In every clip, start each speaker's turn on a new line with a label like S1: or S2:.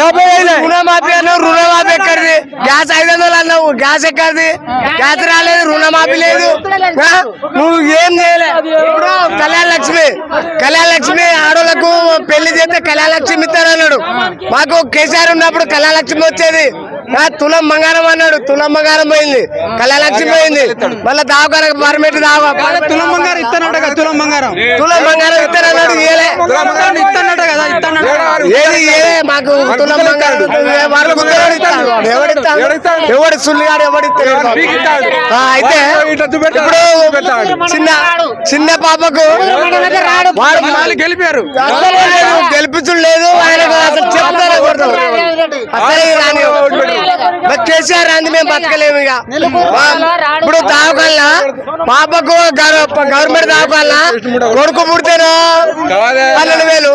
S1: యాభై రుణమాఫీ అన్నావు రుణమాఫీ ఎక్కడిది? గ్యాస్ ఐదు వందలు అన్నావు గ్యాస్ ఎక్కడిది? గ్యాస్ రాలేదు రుణమాఫీ లేదు. నువ్వు ఏం చేయలే? ఇప్పుడు కళ్యాణ లక్ష్మి కళ్యాణ లక్ష్మి ఆడోళ్ళకు పెళ్ళి చేస్తే కళ్యాణ లక్ష్మి ఇస్తారన్నాడు. మాకు కేసీఆర్ ఉన్నప్పుడు కళ్యాణ లక్ష్మి వచ్చేది. తులం బంగారం అన్నాడు. తులం బంగారం పోయింది. కళ్యాణ లక్ష్మి పోయింది. మళ్ళీ దావకాలకు పర్మిట్ దావా.
S2: తులం బంగారం ఇస్తానట కదా తులం బంగారం.
S1: తులం బంగారం ఇస్తారన్నాడు ఇయ్యలే.
S2: ఇస్తానట కదా ఇస్తానట
S1: ఏది ఏదే మాకు తులం బంగారం. వాళ్ళు గుర్తురాడు ఇస్తాడు? ఎవడిస్తాడు ఎవడు సుల్లిగాడు ఎవడిస్తాడు అయితే ఇప్పుడు చిన్న చిన్న పాపకు వాడు
S2: గెలిపారు.
S1: అసలు లేదు, గెలిపించుడు లేదు. ఆయనకు అసలు చెప్తారా అసలు రాని కేసీఆర్ రాంది మేము బతకలేము ఇక. ఇప్పుడు దావకాలనా పాపకు గవ- గవర్నమెంట్ దావకాలనా కొడుకు పుడితేనో పన్నెండు వేలు.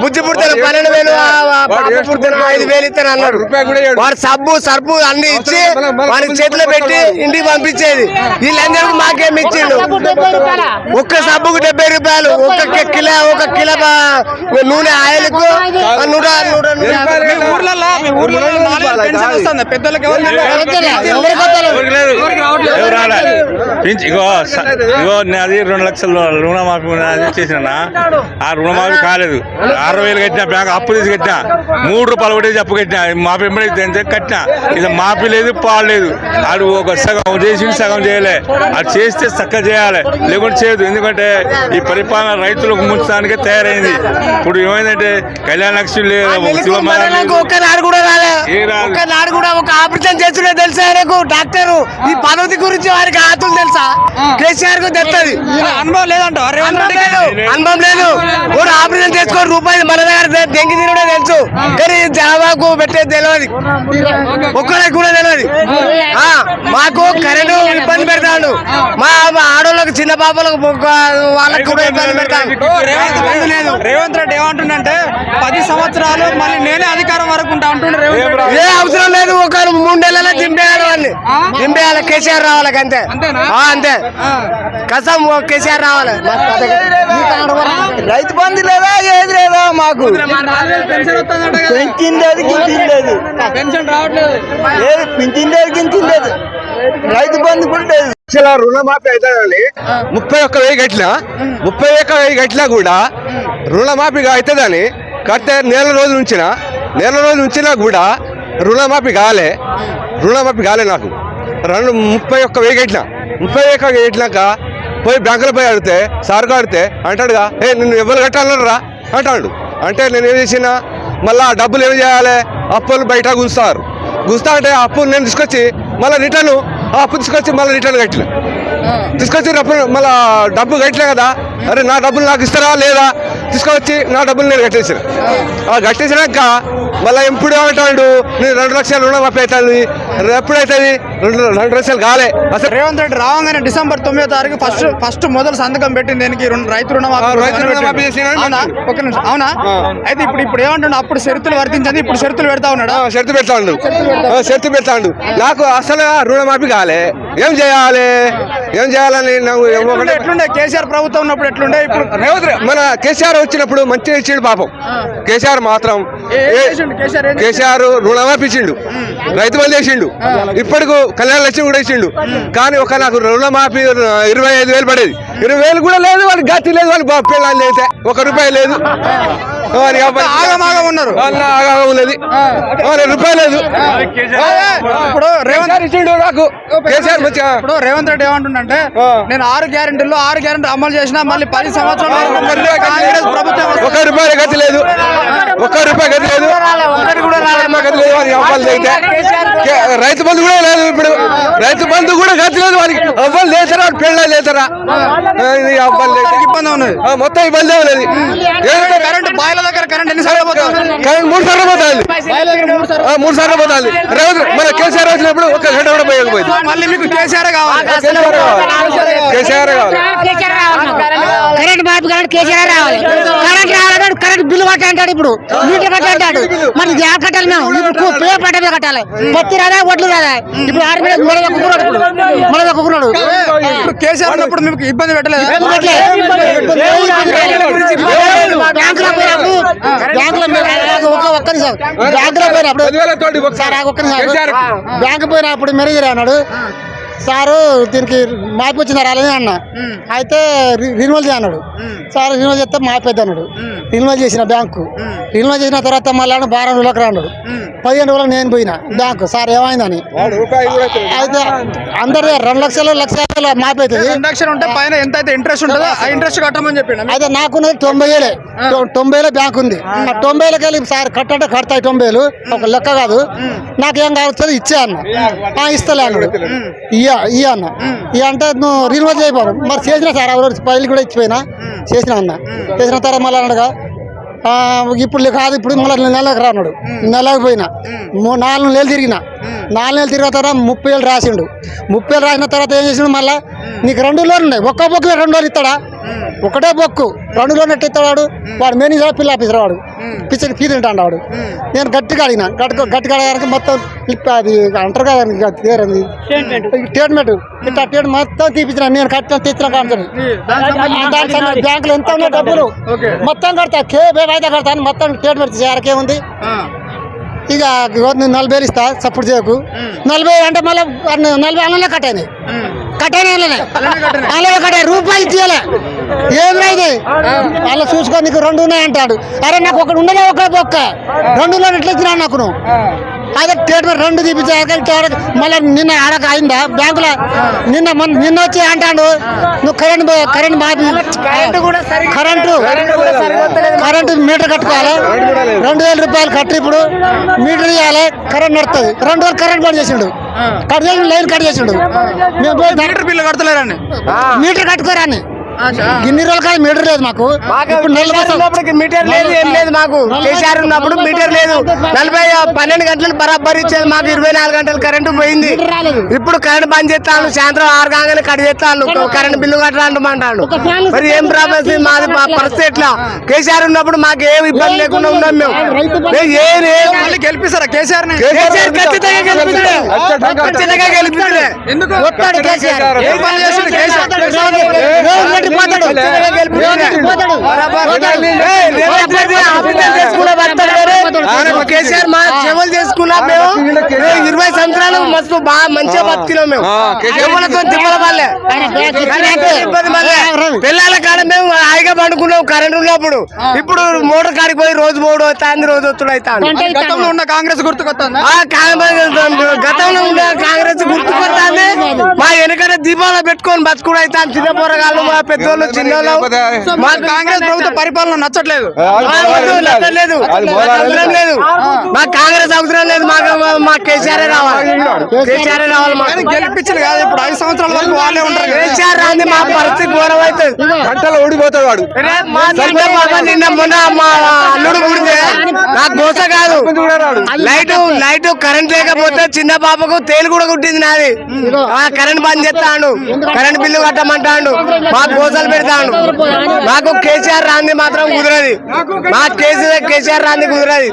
S1: బుజ్జి పుడితేనో పన్నెండు వేలు పాప పుడితేనో ఐదు వేలు ఇస్తాను అన్నాడు. వాడు సబ్బు సర్పు అన్ని ఇచ్చి వాడి చేతిలో పెట్టి ఇంటికి పంపించేది. వీళ్ళందరికీ మాకేం ఇచ్చిండు ఒక్క సబ్బుకు డెబ్బై రూపాయలు ఒక్క కిలో ఒక కిలో బా- నూనె ఆయిల్కు నూట నూట
S2: ఊర్లలో పెద్దలకు
S3: ఇగో ఇగో నాది రెండు లక్షలు రుణమాఫీ ఉన్నది చేసిన ఆ రుణమాఫీ కాలేదు అరవై వేలు కట్టినా బ్యాంక్ అప్పు తీసి కట్టినా మూడు రూపాయలు ఒకటి అప్పు కట్టినా మాఫీ ఎంబడి కట్టినా ఇది మాఫీ లేదు పాలు లేదు ఆడు ఒక సగం చేసి సగం చేయలే అది చేస్తే చక్కగా చేయాలి లేకుంటే చేయదు ఎందుకంటే ఈ పరిపాలన రైతులకు ముంచడానికే తయారైంది ఇప్పుడు ఏమైందంటే కళ్యాణ లక్ష్మి లేదు ఏ రాదు.
S1: ఆపరేషన్ చేస్తుండే తెలుసా ఆయనకు? డాక్టర్. ఈ పదవి గురించి వారికి ఆతులు తెలుసా? కేసీఆర్కు తెస్తుంది
S2: అనుభవం లేదంట.
S1: అనుభవం లేదు. అనుభవం లేదు. కూడా ఆపరేషన్ చేసుకోని రూపాయలు మన దగ్గర దెంగి తినడే తెలుసు. కానీ జనాభాకు పెట్టేది తెలియదు ఒక్కడికి కూడా తెలియదు ఆ, మాకు కరెంటు ఇబ్బంది పెడతాడు. మా ఆడోళ్ళకి చిన్న పాపలకు వాళ్ళకి కూడా ఇబ్బంది
S2: రేవంత్ రెడ్డి ఏమంటుండంటే పది సంవత్సరాలు మళ్ళీ నేనే అధికారం వరకు ఉంటా అంటుండే రేవంత్ రెడ్డి.
S1: ఏ అవసరం లేదు ఒక మూడు నెలల దింపేయాలి వాళ్ళని. దింపేయాలి కేసీఆర్ రావాలి అంతే. అంతే. కసం ఓ కేసీఆర్ రావాలి.
S4: రైతు బంధు లేదా ఏది లేదా మాకు? పెంచింది లేదు గించింది లేదు
S2: పెన్షన్ రావట్లేదు.
S4: ఏది పింఛన్ లేదు గించింది లేదు రైతు బంధు కూడా
S5: లక్షల రుణమాఫీ అవుతుందని ముప్పై ఒక్క వెయ్యి గట్ల ముప్పై ఒక్క వెయ్యి కట్టినా కూడా రుణమాఫీ అవుతుందని కడితే నెల రోజుల నుంచిన నెల రోజుల ఉంచినా కూడా రుణమాఫీ కాలే. రుణమాఫీ కాలే నాకు. రెండు ముప్పై ఒక్క వెయ్యి గట్ల ముప్పై ఒక్క వెయ్యి పోయి బ్యాంకులో పోయి అడిగితే సార్ అడిగితే అంటాడుగా ఏ నిన్ను ఎవరు కట్టాలన్నారా? అంటాడు. అంటే నేను ఏం చేసిన మళ్ళీ ఆ డబ్బులు ఏం చేయాలి? అప్పులు బయట గుంచుతారు గుంచుతా అంటే ఆ నేను తీసుకొచ్చి మళ్ళీ రిటర్న్ ఆ అప్పు తీసుకొచ్చి మళ్ళీ రిటర్న్ కట్టిన. తీసుకొచ్చి డబ్బు మళ్ళీ డబ్బు కట్టలే కదా? అరే నా డబ్బులు నాకు ఇస్తారా లేదా? తీసుకొచ్చి నా డబ్బులు నేను కట్టేసిన. ఆ కట్టేసినాక మళ్ళీ ఎప్పుడు అంటాడు నేను రెండు లక్షలు రుణమాఫీ అవుతుంది. ఎప్పుడైతుంది? రెండు రెండు లక్షలు కాలే. అసలు
S2: రేవంత్ రెడ్డి రావంగానే డిసెంబర్ తొమ్మిదో తారీఖు ఫస్ట్ ఫస్ట్ మొదలు సంతకం పెట్టింది దీనికి? రైతు రుణమాఫీ అవునా? ఒక నిమిషం. అవునా? అయితే ఇప్పుడు ఇప్పుడు ఏమంటున్నా అప్పుడు షరతులు వర్తించండి. ఇప్పుడు షరతులు పెడతా ఉన్నాడా?
S5: షరతు పెడతాడు. షరతు పెడతాడు. నాకు అసలు రుణమాఫీ కాలే. ఏం చేయాలి? ఏం చేయాలని
S2: ఎట్లుండే? కేసీఆర్ ప్రభుత్వం ఉన్నప్పుడు ఎట్లుండే? ఇప్పుడు
S5: రేవంత్ మన కేసీఆర్ వచ్చినప్పుడు మంచిగా ఇచ్చిండు పాపం. కేసీఆర్ మాత్రం
S2: కేసీఆర్
S5: రుణమాఫీ ఇచ్చిండు. రైతు బంధు చేసిండు. ఇప్పటికు కళ్యాణ లక్ష్మి కూడా ఇచ్చిండు కానీ ఒక నాకు రుణమాఫీ ఇరవై ఐదు వేలు పడేది. ఇరవై వేలు కూడా లేదు వాడికి గతి లేదు బా- పిల్లలు అయితే ఒక రూపాయి లేదు.
S2: ఉన్నారు.
S5: వాళ్ళ ఉన్నది. రూపాయి లేదు.
S2: ఇప్పుడు రేవంత్
S5: ఇచ్చిండు నాకు. కేసీఆర్
S2: ఇప్పుడు రేవంత్ రెడ్డి ఏమంటుండంటే
S5: ఆ.
S2: నేను ఆరు గ్యారెంటీల్లో ఆరు గ్యారెంటీ అమలు చేసినా మళ్ళీ పది సంవత్సరాలు
S5: ఒక రూపాయి గతి లేదు. ఒక్క రూపాయి గతి లేదు
S1: ఒక్కటి కూడా రాలే
S5: రూపాయి గతి లేదు వారికి అవ్వాలి అయితే రైతు బంధు కూడా లేదు ఇప్పుడు. రైతు బంధు కూడా గతి లేదు వారికి. అవ్వాలి లేతారా పెళ్ళ లేతారా? ఆ, ఇది అవ్వాలి లేదు
S2: ఇబ్బంది ఉన్నది
S5: ఆ, మొత్తం ఇబ్బంది ఏంటంటే
S2: కరెంట్ బాయిల దగ్గర కరెంట్ ఎన్ని సార్లు పోతా ఉన్నది?
S5: కరెంట్ మూడు సార్లు పోతుంది.
S2: మూడు సార్లు.
S5: పోతుంది. రేవంత్ మన కేసీఆర్ వచ్చినప్పుడు ఒక గంట కూడా పోయకపోయింది
S2: మళ్ళీ మీకు కేసీఆర్ కావాలి.
S5: కేసీఆర్
S6: కరెంట్ మార్పు కరెంట్ కేసీఆర్ రావాలి. కరెంట్ రావాలంటాడు కరెంట్ బిల్లు కట్ట అంటాడు ఇప్పుడు మీటర్ అంటాడు మరి గ్యాస్ కట్టాలి మేము. ఇప్పుడు పేరు పట్ట మీద కట్టాలి. పత్తి రాదా? వడ్లు రాదా? ఇప్పుడు ఆరు మీద మన కుక్కున్నాడు మన కుక్కున్నాడు
S2: ఇప్పుడు కేసీఆర్ ఉన్నప్పుడు మీకు ఇబ్బంది పెట్టలేదు?
S6: బ్యాంకులో పోయినప్పుడు బ్యాంకులో మీరు ఒక ఒక్క నిమిషం. బ్యాంకులో పోయినప్పుడు సార్ ఒక్క నిమిషం.
S5: కేసీఆర్కి.
S6: బ్యాంకు పోయినప్పుడు మేనేజర్ అన్నాడు. సారు దీనికి మాపి వచ్చిందా రాలేదని అన్న. అయితే రిన్యువల్ చేయ అన్నాడు సార్ రిన్యువల్ చేస్తే మాపేద్ది అన్నాడు. రిన్యువల్ చేసిన బ్యాంకు. రిన్యువల్ చేసిన తర్వాత మళ్ళీ వారం రోజులకు రా అన్నాడు పదిహేను రోజులకు నేను పోయినా బ్యాంకు. సార్ ఏమైందని?
S5: వాడు రూపాయి కూడా ఇస్తలేడు.
S6: అయితే అందరు రెండు లక్షలు లక్ష
S2: రెండు లక్షలు ఉంటే పైన ఎంత అయితే ఇంట్రెస్ట్ ఉంటుందో ఆ ఇంట్రెస్ట్ కట్టమని చెప్పిన.
S6: అయితే నాకున్నది తొంభై వేలే తొ- తొంభై వేల బ్యాంక్ ఉంది. ఆ. తొంభై వేలకి వెళ్ళి సార్ కట్టంటే కడతాయి తొంభై వేలు ఒక లెక్క కాదు. నాకేం కావచ్చు ఇచ్చే అన్న. ఆ, ఇస్తలే అన్నాడు. ఇయ్య ఇయ్య అన్న. ఇయ్య అంటే నువ్వు రిన్యూవల్ చేయబోను మరి చేసిన సార్ ఎవరు ఫైల్ కూడా ఇచ్చిపోయినా? చేసిన అన్న. చేసిన తర్వాత మళ్ళీ అన్నగా ఆ, ఇప్పుడు కాదు ఇప్పుడు మళ్ళీ నెలకు రాన్నాడు నెలకు పోయినా. నాలుగు నెలలు తిరిగిన. నాలుగు నెలలు తిరిగిన తర్వాత ముప్పై వేలు రాసిండు. ముప్పై వేలు రాసిన తర్వాత ఏం చేసిండు మళ్ళీ? నీకు రెండు లోన్లు ఉన్నాయి. ఒక్క బొక్కు రెండు లోన్లు ఇస్తాడా ఒకటే బొక్కు. రెండు లోన్లు ఎట్లా ఇస్తాడు వాడు? వాడు మేనేజర్ పిల్ల ఆఫీసర్ వాడు? పిచ్చకి ఫీ తింటాడు వాడు? నేను గట్టిగా అడిగిన. గట్టి గట్టిగా అడగడానికి మొత్తం అది అంటారు కదా పేరుంది స్టేట్మెంట్ ఇట్లా మొత్తం తీపించిన నేను కట్టిన తెచ్చిన కాంతని బ్యాంకులో ఎంత ఉన్నాయి డబ్బులు? మొత్తం కడతా. కే అయితే కడతాను మొత్తం స్టేట్మెంట్ చేయాలకే ఉంది ఇక నలభై వేలు ఇస్తా సపోర్ట్ చేయకు. నలభై అంటే మళ్ళీ నలభై అల్లనే కట్టాయి కట్టాయి అల్లనే కట్టాయి రూపాయలు తీయలే ఏం లేదు. అలా చూసుకో నీకు రెండు ఉన్నాయి అంటాడు అరే నాకు ఒకటి ఉండదే ఒక ఒక్క. రెండు ఎట్లా ఇచ్చినా నాకు నువ్వు? అదే స్టేట్మెంట్ రెండు తీపించాక మళ్ళీ నిన్న ఆడక అయిందా? బ్యాంకులో నిన్న నిన్న వచ్చి అంటాడు. నువ్వు కరెంట్ కరెంట్ మాపి కరెంటు కరెంటు మీటర్ కట్టుకోవాలి. రెండు వేల రూపాయలు కట్టి ఇప్పుడు మీటర్ ఇవ్వాలి కరెంట్ నడుతుంది రెండు వేలు కరెంట్ బంద్ చేసిండు. కట్ చేసి లైన్ కట్ చేసిండు.
S2: మీటర్ బిల్లు
S6: మీటర్ కట్టుకోరాని ఇన్ని రోజులు కాదు మీటర్ లేదు మాకు.
S1: మీటర్ లేదు ఏం లేదు మాకు. కేసీఆర్ ఉన్నప్పుడు మీటర్ లేదు. నలభై పన్నెండు గంటలు బరాబర్ ఇచ్చేది మాకు ఇరవై నాలుగు గంటలు కరెంటు పోయింది. ఇప్పుడు కరెంట్ బంద్ చేస్తాను సాయంత్రం ఆరు కాగానే కట్ చేస్తాను కరెంట్ బిల్లు కట్టరా అంటాడు మరి ఏం ప్రాబ్లమ్స్ మాది మా పరిస్థితి ఎట్లా? కేసీఆర్ ఉన్నప్పుడు మాకు ఏం ఇబ్బంది లేకుండా ఉన్నాం మేము.
S2: గెలిపిస్తారా? కేసీఆర్
S1: ఖచ్చితంగా గెలిపిస్తాడే.
S6: ఎందుకు రెడ్డి పోతాడు
S1: కేసీఆర్ మా చేసుకున్నాం మేము మస్తు బాగా మంచిగా బతికినాం మేము. ఎవరితో తిప్పల పల్లె పిల్లల కాడ మేము హాయిగా పండుకున్నాం కరెంట్ ఉన్నప్పుడు. ఇప్పుడు మోటార్ కాడికి పోయి రోజు మూడు అవుతాంది రోజు వస్తుడు అవుతాంది
S2: గతంలో ఉన్న కాంగ్రెస్ గుర్తుకొస్తుందా
S1: ఆ కాంగ్రెస్ గతంలో ఉన్న కాంగ్రెస్ గుర్తుకొస్తాంది మా వెనకనే దీపాలు పెట్టుకొని బతుకుడు అవుతాను చిన్న పోరగాళ్ళు మా పెద్దోళ్ళు చిన్నోళ్ళు.
S2: మా కాంగ్రెస్ ప్రభుత్వ పరిపాలన నచ్చట్లేదు.
S1: అవసరం లేదు. మా కాంగ్రెస్ అవసరం లేదు. మాకు మా కేసీఆర్ రావాలి. కేసీఆర్ రావాలి మాకు
S2: కానీ గెలిపించదు కాదు. ఇప్పుడు ఐదు సంవత్సరాల వరకు వాళ్ళే ఉంటారు.
S1: కేసీఆర్ రాంది మా పరిస్థితి ఘోరం అవుతుంది
S5: గంటలో ఓడిపోతాడు వాడు.
S1: నిన్న మొన్న మా అల్లుడు పుడితే నాకు గోస కాదు. లైట్ లైట్ కరెంట్ లేకపోతే చిన్న పాపకు తేలు కూడా కుట్టింది నాది. ఆ కరెంట్ బంద్ చేస్తాడు. కరెంట్ బిల్లు కట్టమంటాడు. మాకు గోసలు పెడతాడు. మాకు కేసీఆర్ రాంది మాత్రం కుదరది. మా కేసీఆర్ కేసీఆర్ రాంది కుదరది.